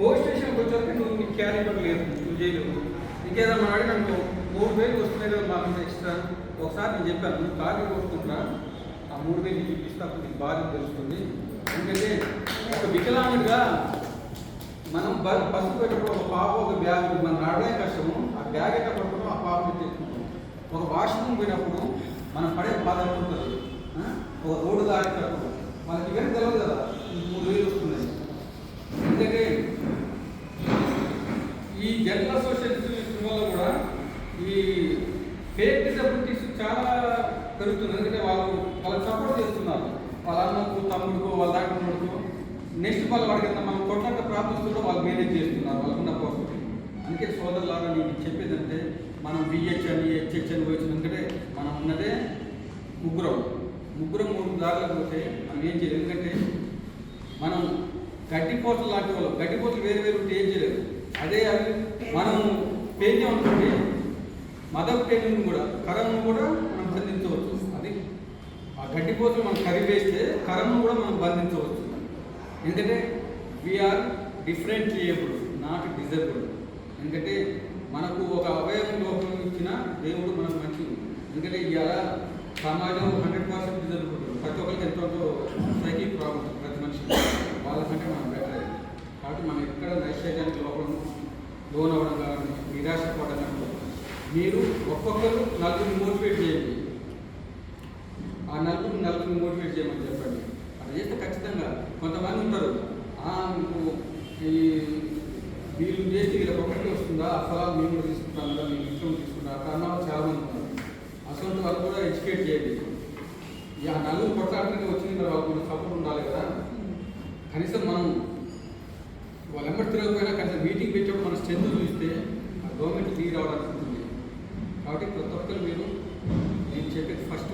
Police స్టేషన్కి వచ్చాక నువ్వు నీకు క్యారీ లేదు నువ్వు చేయలేవు. ఇంకేదన్నా అడిగిన మూడు వేలు వస్తున్నాయి కదా మాకు ఎక్స్ట్రా. ఒకసారి నేను చెప్పాను నువ్వు ఖాళీ కొట్టుకుంటా ఆ మూడు వేలు నీకు ఇస్తా అప్పుడు నీకు బాధ్యత తెలుస్తుంది. ఎందుకంటే ఒక వికలాంగుడిగా మనం బ- బస్సు పెట్టినప్పుడు ఒక పాప ఒక బ్యాగ్ మనం నడవడం కష్టము. ఆ బ్యాగ్ ఎక్కడ ఆ పాప తెచ్చుకుంటాం. ఒక వాష్రూమ్ పోయినప్పుడు మనం పడే బాధ ఉంటుంది ఒక రోడ్డు దాటినప్పుడు మనకి ఇవన్నీ తెలియదు కదా. మూడు వేలు వస్తున్నాయి ఎందుకంటే ఈ జనరల్ అసోసియేషన్ వల్ల కూడా ఈ ఫేక్ డిసబిలిటీస్ చాలా పెరుగుతుంది. ఎందుకంటే వాళ్ళు వాళ్ళకి సపోర్ట్ చేస్తున్నారు. వాళ్ళ అన్నకు తమ్ముడుకో వాళ్ళ దాంట్లో నెక్స్ట్ వాళ్ళు వాడికి ఎంత మనం కొట్లాట ప్రాబ్లమ్స్ కూడా వాళ్ళు మేనేజ్ చేస్తున్నారు. వాళ్ళకున్న పరిస్థితి అందుకే సోదరులారా నేను చెప్పేదంటే మనం బిహెచ్ అని హెచ్హెచ్ అని వచ్చింది ఎందుకంటే మనం ఉన్నదే ముగ్గురం. ముగ్గురం మూడు దారులకు పోతే మనం ఏం చేయలేదు ఎందుకంటే మనం గడ్డిపోట్లు లాంటి వాళ్ళు. గడ్డిపోట్లు వేరు వేరు ఉంటే ఏం చేయలేదు అదే అవి మనం పెయిన్ ఉంటుంది మదర్ పెయిన్ కూడా కరంను కూడా మనం బంధించవచ్చు. అది ఆ గడ్డిపోతలు మనం కరివేస్తే కరంను కూడా మనం బంధించవచ్చు. ఎందుకంటే we are different able not disable ఎందుకంటే మనకు ఒక అవయవం లోపం ఇచ్చిన దేవుడు మనకు మంచిది ఎందుకంటే ఇవాళ సమాజం హండ్రెడ్ పర్సెంట్ డిజేబుల్ ప్రతి ఒక్కరికి ఎంతో సైకిల్ ప్రాబ్లం ప్రతి మనిషి వాళ్ళకంటే మనం బెటర్ కాబట్టి మనం ఎక్కడ నైశ్చర్యానికి లోపం లోన్ అవ్వడం కానీ నిరాశ మీరు ఒక్కొక్కరు నలుగురిని మోటివేట్ చేయండి. ఆ నలుగురిని నలుగురిని మోటివేట్ చేయమని చెప్పండి. అట్లా చేస్తే ఖచ్చితంగా కొంతమంది ఉంటారు ఈ వీళ్ళు చేసి వీళ్ళకి ఒకటి వస్తుందా? ఆ మేము తీసుకుంటాను తీసుకుంటాం కదా మేము ఇష్టం తీసుకుంటాం ఆ కారణాలు చాలా మంది ఉన్నారు అసలు వాళ్ళు కూడా ఎడ్యుకేట్ చేయండి. ఈ ఆ నలుగురు కొట్లాడటానికి వచ్చిన తర్వాత వాళ్ళకు సపోర్ట్ ఉండాలి కదా. కనీసం మనం వాళ్ళు ఎంబడి తిరగకపోయినా కనీసం మీటింగ్ పెట్టేప్పుడు మన స్ట్రెంత్ చూస్తే ఆ గవర్నమెంట్ దిగి రావడానికి కాబట్టి ప్రతి ఒక్కరు మీరు నేను చెప్పేది ఫస్ట్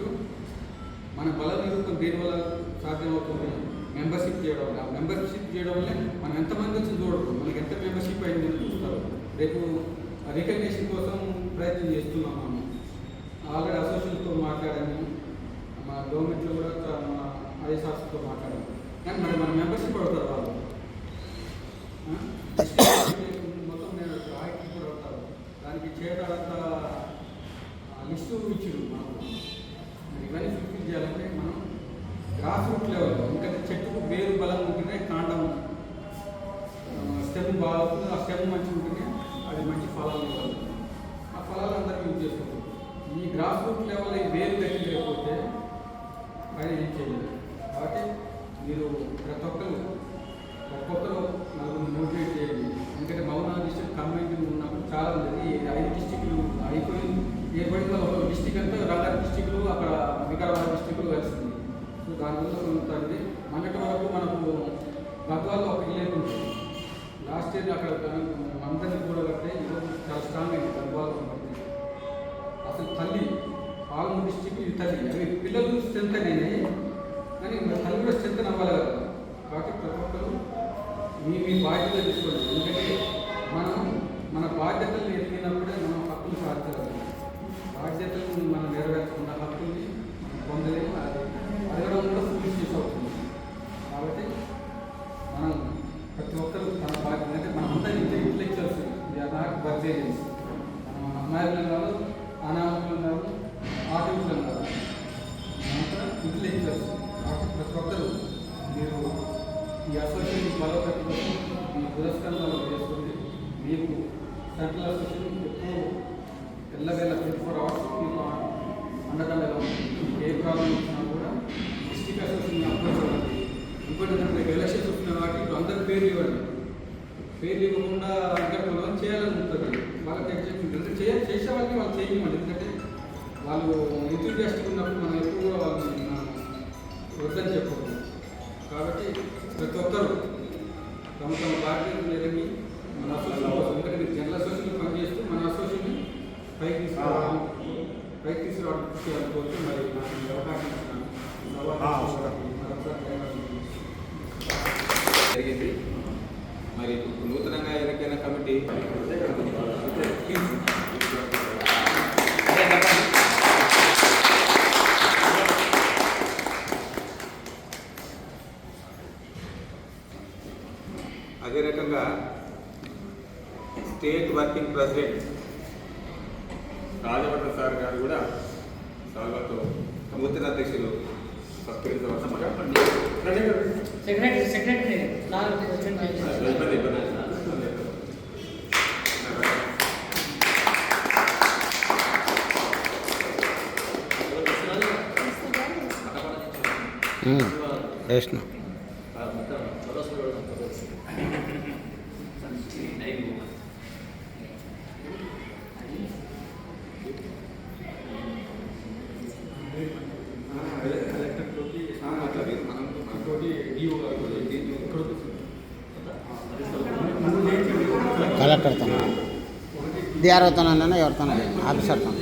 మన బల నిరూపణ దేని వల్ల సాధ్యమవుతుంది? మెంబర్షిప్ చేయడం వల్ల. ఆ మెంబర్షిప్ చేయడం వల్ల మనం ఎంతమంది వచ్చి చూడరు మనకి ఎంత మెంబర్షిప్ అయింది చూస్తారు. రేపు రికగ్నేషన్ కోసం ప్రయత్నం చేస్తున్నాం మనం. ఆల్రెడీ అసోసియేషన్తో మాట్లాడాము. మా గవర్నమెంట్లో కూడా మా ఐఎస్ఆర్స్తో మాట్లాడాము. కానీ మరి మన మెంబర్షిప్ అడుగుతారు వాళ్ళు? మొత్తం నేను రాయికి కూడా అవుతారు దానికి చేయడాలంతా లిస్టు ఇచ్చిడు మనం ఇవన్నీ ఫుల్ఫిల్ చేయాలంటే మనం గ్రాస్ రూట్ లెవెల్ ఎందుకంటే చెట్టుకు వేరు బలం ఉంటేనే కాండం స్టెమ్ బాగుంటుంది ఆ స్టెమ్ మంచి ఉంటేనే అది మంచి ఫలాలు ఇవ్వాలి. ఆ ఫలాలు అందరూ యూజ్ చేసుకోవాలి. ఈ గ్రాస్ రూట్ లెవెల్ ఈ వేరు గట్టి లేకపోతే పైన ఏం చేయలేదు కాబట్టి మీరు ప్రతి ఒక్కరు ఒక్కొక్కరు నలుగురు మోటివేట్ చేయండి ఎందుకంటే మౌనా డిస్ట్రిక్ట్ కమ్యూనిటీ ఉన్నప్పుడు చాలా ఉంది ఈ ఐదు డిస్టిక్లు అయిపోయి ఏర్పడిన ఒక డిస్టిక్ అంతా రంగారెడ్డి డిస్టిక్లు అక్కడ వికారాబాద్ డిస్టిక్లు కలిసింది సో దానివల్ల ఉంటుంది మొన్నటి వరకు మనకు గద్వాల్లో ఒకటి లేకుంటే లాస్ట్ ఇయర్ అక్కడ అందరినీ కూడా కట్టే ఈరోజు చాలా స్ట్రాంగ్ అయింది గద్వాల్లో ఉంటుంది అసలు తల్లి పాలమూరు డిస్టిక్ ఇది తల్లి. అవి పిల్లలు స్ట్రెంత్ అయినాయి కానీ మన తల్లి కూడా స్ట్రెంత్ అవ్వాలి కాబట్టి ప్రతి ఒక్కరు మీ మీ బాధ్యత తీసుకోండి. ఎందుకంటే మనం మన బాధ్యతలు ఎదిగినప్పుడే మనం హక్కులు సాధించగలం. బాధ్యతలు మనం నెరవేర్చుకున్న హక్కుల్ని మనం పొందలేము అది అడగడం కూడా ఫుల్ అవుతుంది కాబట్టి మనం ప్రతి ఒక్కరు తన బాధ్యత అంటే మనమంతా ఇంటి ఇంటలెక్చువల్స్ నాట్ బర్జేరియన్స్ మనం అమ్మాయిలు ఉన్నారు అనామకులు కాదు ఆటవికులు కాదు మనంతా ఇంటలెక్చువల్స్ ప్రతి ఒక్కరు. మీరు ఈ అసోసియేషన్ బలోపేత కోసం మీ పురస్కారాలు చేసుకుంది మీకు సెంట్రల్ అసోసియేషన్ ఎప్పుడు ఎల్లవేళ ట్వంటీ ఫోర్ అవర్స్ మీకు అండదండగా ఉంటుంది. ఏ ప్రాబ్లం వచ్చినా కూడా డిస్టిక్ అసోసియేషన్ అప్రోచ్ అవ్వండి ఇంకోటి ఎలక్షన్స్ వస్తున్నాయి కాబట్టి ఇప్పుడు అందరి పేర్లు ఇవ్వండి పేర్లు ఇవ్వకుండా ఇంకా కొంతమంది చేయాలని ఉంటుంది వాళ్ళకి ఎగ్జామ్ ఉంటుంది చేయ చేసే వాళ్ళకి వాళ్ళు చేయమండి ఎందుకంటే వాళ్ళు ఎంతూజియాస్టిక్ ఉన్నప్పుడు మనం కూడా వాళ్ళని మనం వద్దని చెప్పకూడదు. కాబట్టి ప్రతి ఒక్కరు తమ తమ బాధ్యతలు ఎరిగి మన అసోసియేషన్ కోసం ఎందుకంటే జనరల్ అసోసియేషన్ పనిచేస్తూ మన అసోసియేషన్ పైకి తీసుకురావడం పైకి తీసుకురావడం చేయాలనుకోవచ్చు. మరి నాకు అవకాశం. మరొకసారి ధన్యవాదాలు. జరిగింది. మరి ఇప్పుడు నూతనంగా అదే రకంగా state working president Rajabhatla sir గారు కూడా సాల్వతో నూతన అధ్యక్షులు సత్కరించవలసిందిగా సెక్రటరీ సెక్రటరీ వేసిన. అట్లా కలెక్టర్ తన. డిఆర్ఓ ఎవరితో ఆఫీసర్ తన